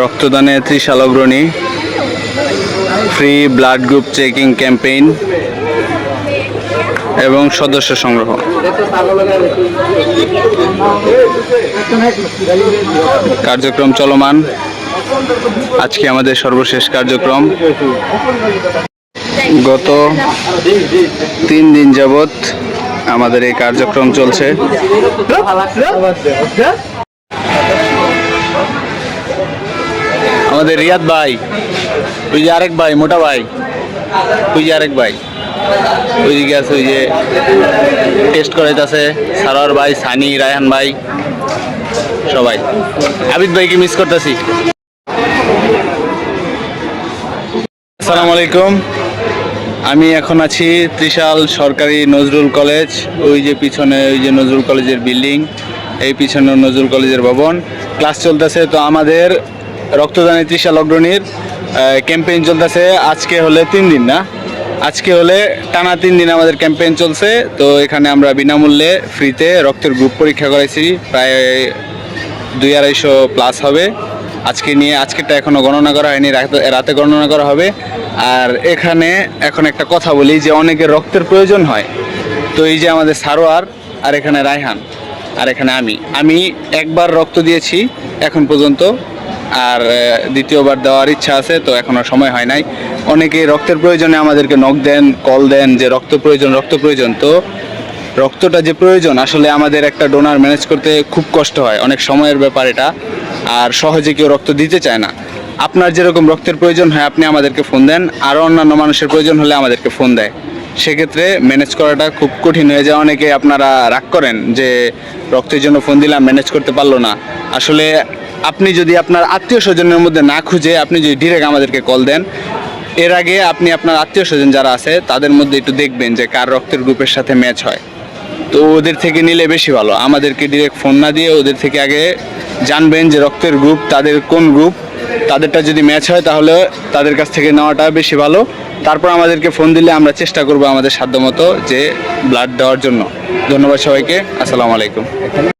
রক্তদানে ত্রিশাল অগ্রণী free blood group checking campaign এবং সদস্য সংগ্রহ। কার্যক্রম চলমান। আজকে আমাদের সর্বশেষ কার্যক্রম। গত তিন দিন যাবৎ আমাদের এই কার্যক্রম চলছে। আমাদের রিয়াদ ভাই, ওই যে আরেক ভাই, মোটা ভাই, ওই যে আরেক ভাই ওই দিকে আছে ওই যে টেস্ট করাইতেছে, সারোয়ার ভাই, সানি, রায়হান ভাই, সবাই। আবিদ ভাইকে মিস করতেছি। আসসালামু আলাইকুম। আমি এখন আছি ত্রিশাল সরকারি নজরুল কলেজ, ওই যে পিছনে, ওই যে নজরুল কলেজের বিল্ডিং, এই পিছনে নজরুল কলেজের ভবন। ক্লাস চলতেছে, তো আমাদের রক্তদানের তৃষা অগ্রণীর ক্যাম্পেইন চলতেছে। আজকে হলে তিন দিন না? আজকে হলে টানা তিন দিন আমাদের ক্যাম্পেইন চলছে। তো এখানে আমরা বিনামূল্যে ফ্রিতে রক্তের গ্রুপ পরীক্ষা করাইছি। প্রায় দুই আড়াইশো প্লাস হবে। আজকে নিয়ে, আজকেরটা এখনও গণনা করা হয়নি, রাতে- রাতে গণনা করা হবে। আর এখানে এখন একটা কথা বলি যে অনেকের রক্তের প্রয়োজন হয়। তো এই যে আমাদের সারোয়ার, আর এখানে রায়হান, আর এখানে আমি। আমি একবার রক্ত দিয়েছি, এখন পর্যন্ত আর দ্বিতীয়বার দেওয়ার ইচ্ছা আছে, তো এখনও সময় হয় নাই। অনেকে রক্তের প্রয়োজনে আমাদেরকে নখ দেন কল দেন যে রক্ত প্রয়োজন রক্ত প্রয়োজন। তো রক্তটা যে প্রয়োজন, আসলে আমাদের একটা ডোনার ম্যানেজ করতে খুব কষ্ট হয়। অনেক সময়ের ব্যাপার এটা, আর সহজে কেউ রক্ত দিতে চায় না। আপনার যেরকম রক্তের প্রয়োজন হয়, আপনি আমাদেরকে ফোন দেন। আরও অন্যান্য মানুষের প্রয়োজন হলে আমাদেরকে ফোন দেয়। সেক্ষেত্রে ম্যানেজ করাটা খুব কঠিন হয়ে যায়। অনেকে আপনারা রাগ করেন যে, রক্তের জন্য ফোন দিলাম ম্যানেজ করতে পারল না। আসলে আপনি যদি আপনার আত্মীয় স্বজনের মধ্যে না খুঁজে আপনি যদি ডিরেক্ট আমাদেরকে কল দেন, এর আগে আপনি আপনার আত্মীয় স্বজন যারা আছে, তাদের মধ্যে একটু দেখবেন যে কার রক্তের গ্রুপের সাথে ম্যাচ হয়। তো ওদের থেকে নিলে বেশি ভালো। আমাদেরকে ডিরেক্ট ফোন না দিয়ে ওদের থেকে আগে জানবেন যে রক্তের গ্রুপ তাদের কোন গ্রুপ তাদেরটা যদি ম্যাচ হয় তাহলে তাদের কাছ থেকে নেওয়াটা বেশি ভালো। তারপর আমাদেরকে ফোন দিলে আমরা চেষ্টা করব আমাদের সাধ্যমতো যে ব্লাড দেওয়ার জন্য। ধন্যবাদ সবাইকে। আসসালামু আলাইকুম।